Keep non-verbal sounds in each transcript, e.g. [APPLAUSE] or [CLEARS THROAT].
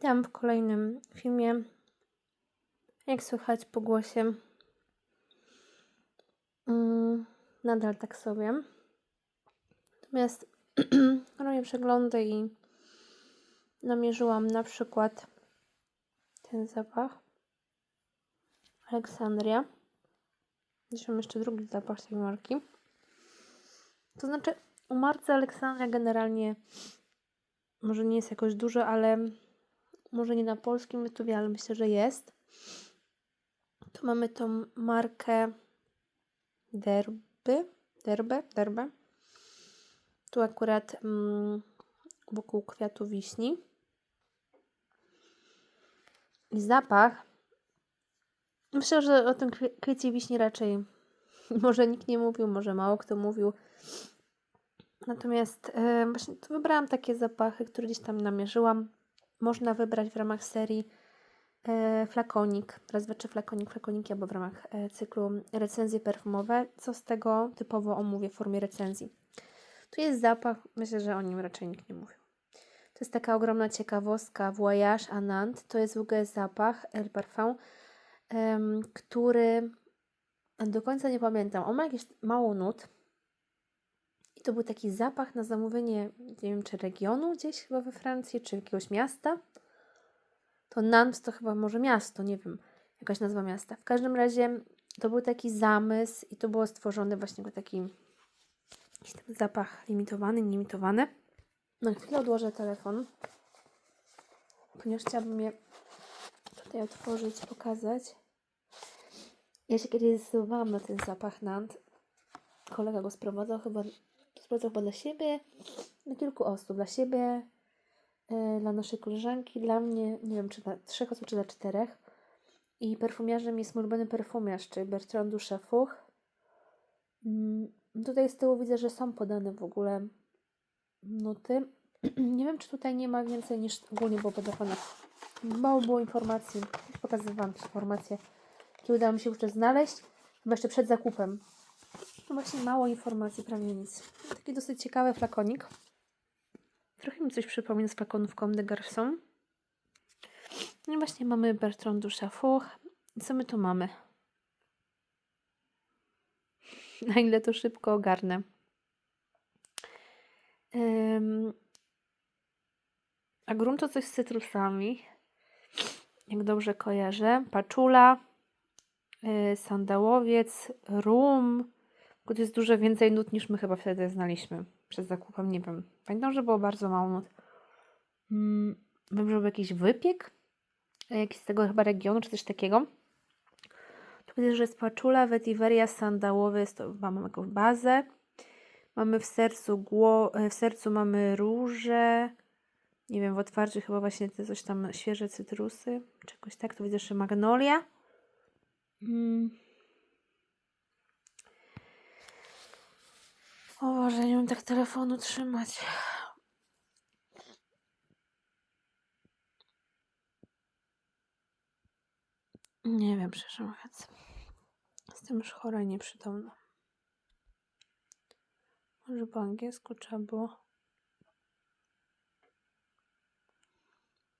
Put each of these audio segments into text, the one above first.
Witam w kolejnym filmie. Jak słychać po głosie, mm, nadal tak sobie. Natomiast [CLEARS THROAT] robię przeglądy i namierzyłam na przykład ten zapach. Aleksandria. Dziś mam jeszcze drugi zapach tej marki. To znaczy, u marce Aleksandria generalnie może nie jest jakoś dużo, ale może nie na polskim YouTube, ale myślę, że jest. Tu mamy tą markę Derby, Derbe, Derbe. Tu akurat mm, wokół kwiatu wiśni. I zapach. Myślę, że o tym kwiecie wiśni raczej [LAUGHS] może nikt nie mówił, może mało kto mówił. Natomiast e, właśnie wybrałam takie zapachy, które gdzieś tam namierzyłam. Można wybrać w ramach serii e, flakonik, trzy flakonik, flakoniki, albo w ramach e, cyklu recenzje perfumowe, co z tego typowo omówię w formie recenzji. Tu jest zapach, myślę, że o nim raczej nikt nie mówił. To jest taka ogromna ciekawostka, Voyage Anand, to jest w ogóle zapach El Parfum, który do końca nie pamiętam, on ma jakieś mało nut, to był taki zapach na zamówienie, nie wiem, czy regionu gdzieś chyba we Francji, czy jakiegoś miasta. To Nantes to chyba może miasto, nie wiem, jakaś nazwa miasta. W każdym razie to był taki zamysł i to było stworzone właśnie jako taki jakiś tam zapach limitowany, nielimitowany. Na chwilę odłożę telefon, ponieważ chciałabym je tutaj otworzyć, pokazać. Ja się kiedyś zdecydowałam na ten zapach Nant. Kolega go sprowadzał chyba Chyba dla siebie, dla kilku osób. Dla siebie, yy, dla naszej koleżanki, dla mnie, nie wiem, czy dla trzech osób, czy dla czterech. I perfumiarzem jest mój ulubiony perfumiarz, czyli Bertrand Duchafuch. Yy, tutaj z tyłu widzę, że są podane w ogóle nuty. [CLEARS THROAT] nie wiem, czy tutaj nie ma więcej niż ogólnie było podawane. Mało było informacji. Pokazywałam informacje, jakie udało mi się jeszcze znaleźć. Chyba jeszcze przed zakupem. No właśnie mało informacji, prawie nic. Taki dosyć ciekawy flakonik. Trochę mi coś przypomina z flakonów Comme de Garçon. No i właśnie mamy Bertrand du Chafour. Co my tu mamy? [LAUGHS] Na ile to szybko ogarnę. Um, a grunt to coś z cytrusami. Jak dobrze kojarzę. Paczula, yy, sandałowiec, rum, to jest dużo więcej nut niż my chyba wtedy znaliśmy przed zakupem. Nie wiem. Pamiętam, że było bardzo mało nut. Hmm, wiem, że był jakiś wypiek. Jakiś z tego chyba regionu, czy coś takiego. Tu widzę, że jest paczula, vetiveria, sandałowy. Jest to, mamy jakąś bazę. Mamy w sercu, gło, w sercu mamy róże. Nie wiem, w otwarciu chyba właśnie te coś tam świeże cytrusy. Czegoś tak. Tu widzę jeszcze magnolia. Hmm. O Boże, nie wiem tak telefonu trzymać. Nie wiem, szczerze mówiąc. Jestem już chora i nieprzytomna. Może po angielsku trzeba było.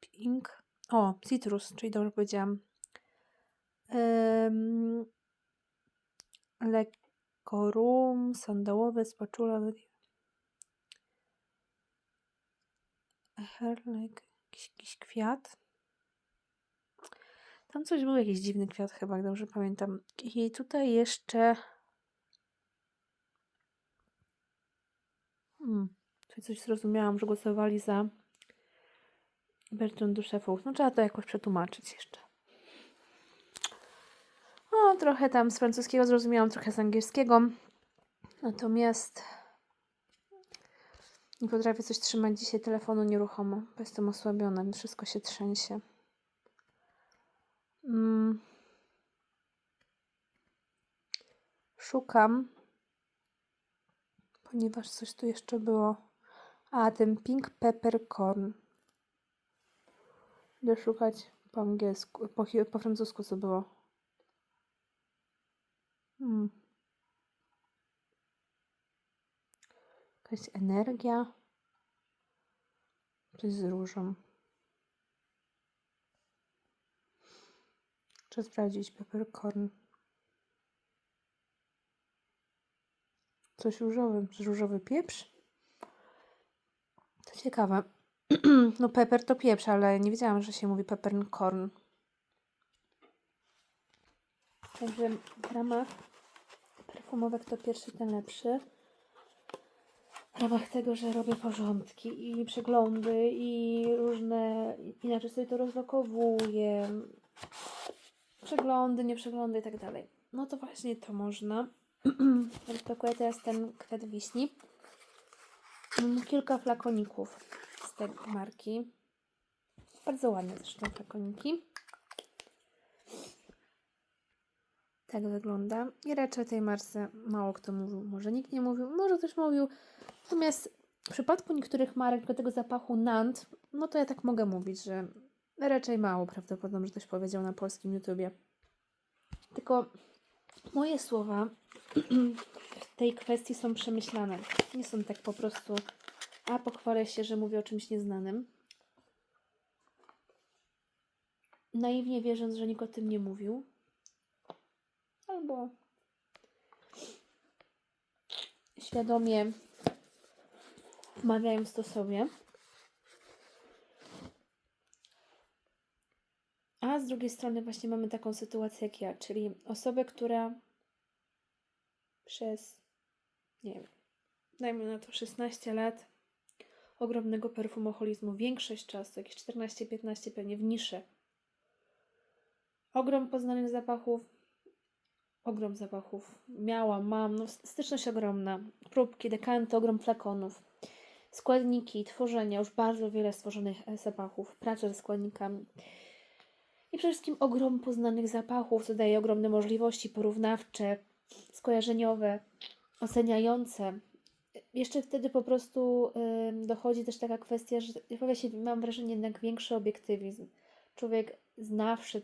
Pink. O, citrus, czyli dobrze powiedziałam. Um, lek korum, sandałowe, spaczula, herlek, jakiś, jakiś kwiat. Tam coś był, jakiś dziwny kwiat chyba, jak dobrze pamiętam. I tutaj jeszcze... Hmm, tutaj coś zrozumiałam, że głosowali za Bertrand Duszefów. No trzeba to jakoś przetłumaczyć jeszcze. No, trochę tam z francuskiego zrozumiałam, trochę z angielskiego. Natomiast nie potrafię coś trzymać dzisiaj telefonu nieruchomo, bo jestem osłabiona, wszystko się trzęsie. Mm. Szukam, ponieważ coś tu jeszcze było. A, ten pink peppercorn. Idę szukać po angielsku, po, po francusku co było. Hmm. Jakaś energia. Coś z różą. Czy sprawdzić peppercorn? Coś różowym. Różowy pieprz? To ciekawe. [CLEARS THROAT] No pepper to pieprz, ale nie wiedziałam, że się mówi peppercorn. Także w ramach perfumowek to pierwszy ten lepszy. W ramach tego, że robię porządki i przeglądy i różne, inaczej sobie to rozlokowuję, przeglądy, nie przeglądy i tak dalej. No to właśnie to można. [CLEARS THROAT] Rozpakuję teraz ten kwiat wiśni. Mam kilka flakoników z tej marki. Bardzo ładne zresztą flakoniki. Tak wygląda. I raczej tej marce mało kto mówił. Może nikt nie mówił, może ktoś mówił. Natomiast w przypadku niektórych marek, tego zapachu Nant, no to ja tak mogę mówić, że raczej mało prawdopodobne, że ktoś powiedział na polskim YouTubie. Tylko moje słowa w tej kwestii są przemyślane. Nie są tak po prostu, a pochwalę się, że mówię o czymś nieznanym. Naiwnie wierząc, że nikt o tym nie mówił. Albo świadomie wmawiając to sobie. A z drugiej strony właśnie mamy taką sytuację jak ja, czyli osobę, która przez, nie wiem, dajmy na to 16 lat ogromnego perfumoholizmu, większość czasu, jakieś 14-15 pewnie w niszy. Ogrom poznanych zapachów, ogrom zapachów miałam, mam, no styczność ogromna, próbki, dekanty, ogrom flakonów, składniki, tworzenia, już bardzo wiele stworzonych e, zapachów, praca ze składnikami. I przede wszystkim ogrom poznanych zapachów, co daje ogromne możliwości porównawcze, skojarzeniowe, oceniające. Jeszcze wtedy po prostu ym, dochodzi też taka kwestia, że pojawia się, mam wrażenie, jednak większy obiektywizm. Człowiek znawszy,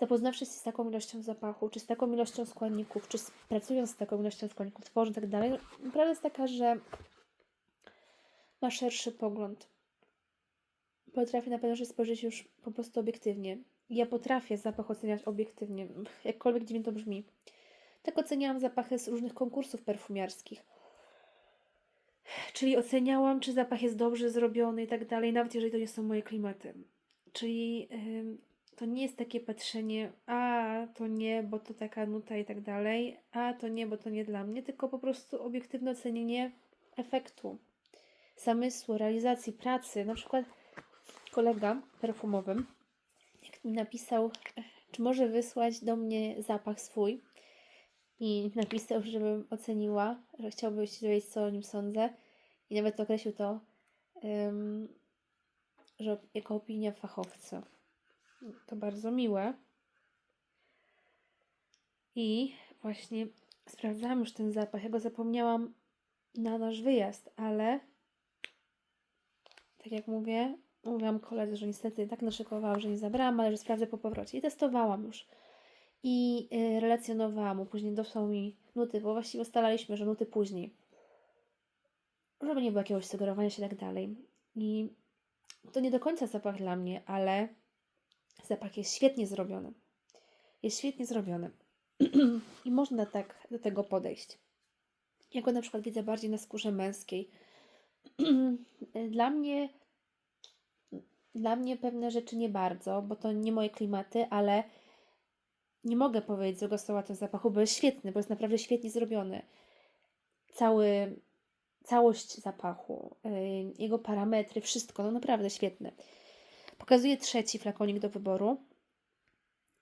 zapoznawszy się z taką ilością zapachu, czy z taką ilością składników, czy z, pracując z taką ilością składników, tworzy i tak dalej, prawda jest taka, że ma szerszy pogląd. Potrafię na pewno spojrzeć już po prostu obiektywnie. Ja potrafię zapach oceniać obiektywnie, jakkolwiek dziwnie to brzmi. Tak oceniałam zapachy z różnych konkursów perfumiarskich. Czyli oceniałam, czy zapach jest dobrze zrobiony i tak dalej, nawet jeżeli to nie są moje klimaty. Czyli ym, to nie jest takie patrzenie, a to nie, bo to taka nuta i tak dalej, a to nie, bo to nie dla mnie, tylko po prostu obiektywne ocenienie efektu, zamysłu, realizacji, pracy. Na przykład kolega perfumowym mi napisał, czy może wysłać do mnie zapach swój i napisał, żebym oceniła, że chciałby się dowiedzieć, co o nim sądzę i nawet określił to, um, że jako opinia fachowca. To bardzo miłe. I właśnie sprawdzałam już ten zapach. Ja go zapomniałam na nasz wyjazd, ale tak jak mówię, mówiłam koledze, że niestety tak naszykowałam, że nie zabrałam, ale że sprawdzę po powrocie. I testowałam już. I y, relacjonowałam mu. Później dosłał mi nuty, bo właściwie ustalaliśmy, że nuty później. Żeby nie było jakiegoś sugerowania się i tak dalej. I to nie do końca zapach dla mnie, ale zapach jest świetnie zrobiony. Jest świetnie zrobiony. [CLEARS THROAT] I można tak do tego podejść. Ja go na przykład widzę bardziej na skórze męskiej. [CLEARS THROAT] Dla mnie dla mnie pewne rzeczy nie bardzo, bo to nie moje klimaty, ale nie mogę powiedzieć złego słowa o tym zapachu, bo jest świetny, bo jest naprawdę świetnie zrobiony. Cały, całość zapachu, yy, jego parametry, wszystko, no naprawdę świetne. Pokazuję trzeci flakonik do wyboru.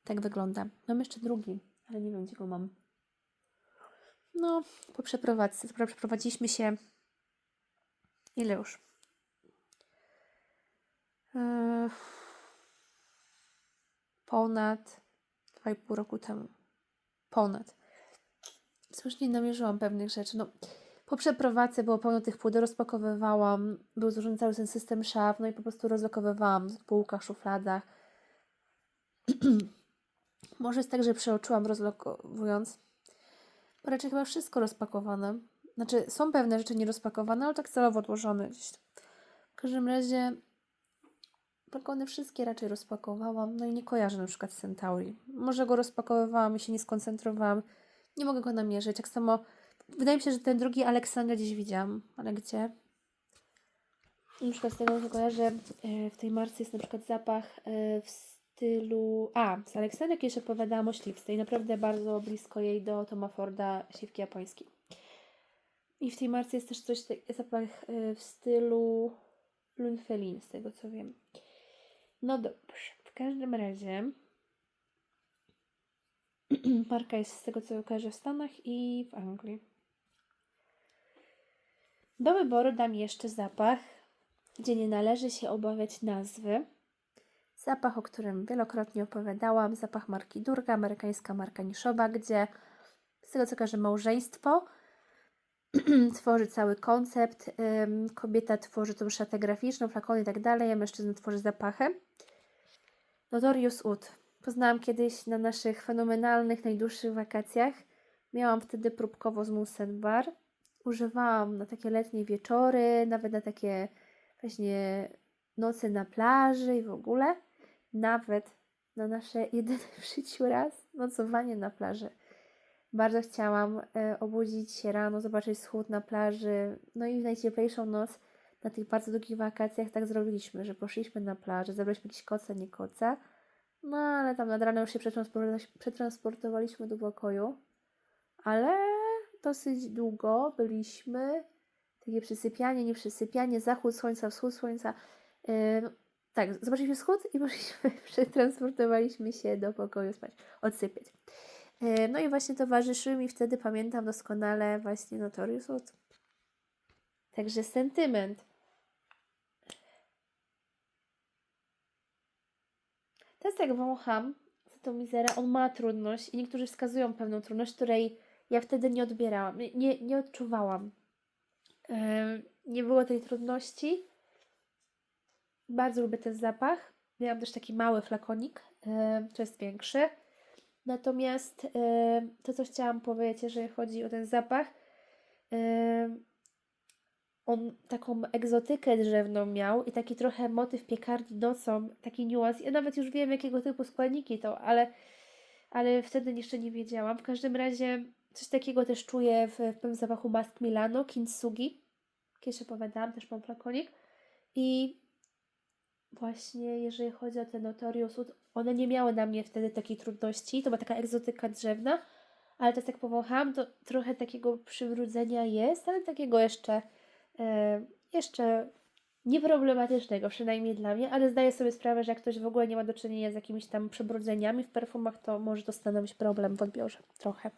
Tak wygląda. Mam jeszcze drugi, ale nie wiem, gdzie go mam. No, po przeprowadzce. Przeprowadziliśmy się. Ile już? Yy, ponad 2,5 roku temu. Ponad. Cóż, nie namierzyłam pewnych rzeczy. No, po przeprowadzce było pełno tych płyt, rozpakowywałam, był złożony cały ten system szaf, no i po prostu rozlokowywałam w półkach, szufladach. [CLEARS THROAT] Może jest tak, że przeoczyłam rozlokowując, bo raczej chyba wszystko rozpakowane. Znaczy, są pewne rzeczy nierozpakowane, ale tak celowo odłożone. W każdym razie flakony wszystkie raczej rozpakowałam, no i nie kojarzę na przykład Centauri. Może go rozpakowywałam i się nie skoncentrowałam. Nie mogę go namierzyć. Tak samo, wydaje mi się, że ten drugi Aleksander gdzieś widziałam, ale gdzie? Na przykład z tego co kojarzę, e, w tej marce jest na przykład zapach e, w stylu... A, z Aleksandrem kiedyś opowiadałam o śliwce i naprawdę bardzo blisko jej do Toma Forda śliwki japońskiej. I w tej marce jest też coś, zapach e, w stylu Lunfelin, z tego co wiem. No dobrze, w każdym razie [CLEARS THROAT] marka jest z tego co kojarzę w Stanach i w Anglii. Do wyboru dam jeszcze zapach, gdzie nie należy się obawiać nazwy. Zapach, o którym wielokrotnie opowiadałam, zapach marki Durga, amerykańska marka niszowa, gdzie z tego co kojarzę małżeństwo [CLEARS THROAT] tworzy cały koncept, kobieta tworzy tą szatę graficzną, flakony i tak dalej, a mężczyzna tworzy zapachy. Notorious Ud. Poznałam kiedyś na naszych fenomenalnych, najdłuższych wakacjach. Miałam wtedy próbkowo z Musen Bar. Używałam na takie letnie wieczory, nawet na takie właśnie noce na plaży i w ogóle. Nawet na nasze [LAUGHS] jedyne w życiu raz nocowanie na plaży. Bardzo chciałam e, obudzić się rano, zobaczyć wschód na plaży. No i w najcieplejszą noc na tych bardzo długich wakacjach tak zrobiliśmy, że poszliśmy na plażę, zabraliśmy jakieś koce, nie koce. No ale tam nad ranem już się przetransportowaliśmy do pokoju. Ale dosyć długo byliśmy. Takie przysypianie, nie przysypianie, zachód słońca, wschód słońca. Yy, tak, zobaczyliśmy wschód i [LAUGHS] poszliśmy, przetransportowaliśmy się do pokoju spać, odsypiać. Yy, no i właśnie towarzyszyły mi wtedy, pamiętam doskonale, właśnie Notorious Wood. Także sentyment. Teraz jak wącham za tą mizerę, on ma trudność i niektórzy wskazują pewną trudność, której ja wtedy nie odbierałam, nie, nie, odczuwałam. Nie było tej trudności. Bardzo lubię ten zapach. Miałam też taki mały flakonik, to jest większy. Natomiast to, co chciałam powiedzieć, jeżeli chodzi o ten zapach, on taką egzotykę drzewną miał i taki trochę motyw piekarni nocą, taki niuans. Ja nawet już wiem, jakiego typu składniki to, ale, ale wtedy jeszcze nie wiedziałam. W każdym razie coś takiego też czuję w, w pewnym zapachu Mask Milano, Kintsugi. Kiedyś opowiadałam, też mam flakonik. I właśnie jeżeli chodzi o te Notorious one nie miały na mnie wtedy takiej trudności. To była taka egzotyka drzewna, ale teraz jak powąchałam, to trochę takiego przywrócenia jest, ale takiego jeszcze, e, jeszcze nieproblematycznego, przynajmniej dla mnie, ale zdaję sobie sprawę, że jak ktoś w ogóle nie ma do czynienia z jakimiś tam przebrudzeniami w perfumach, to może to stanowić problem w odbiorze trochę.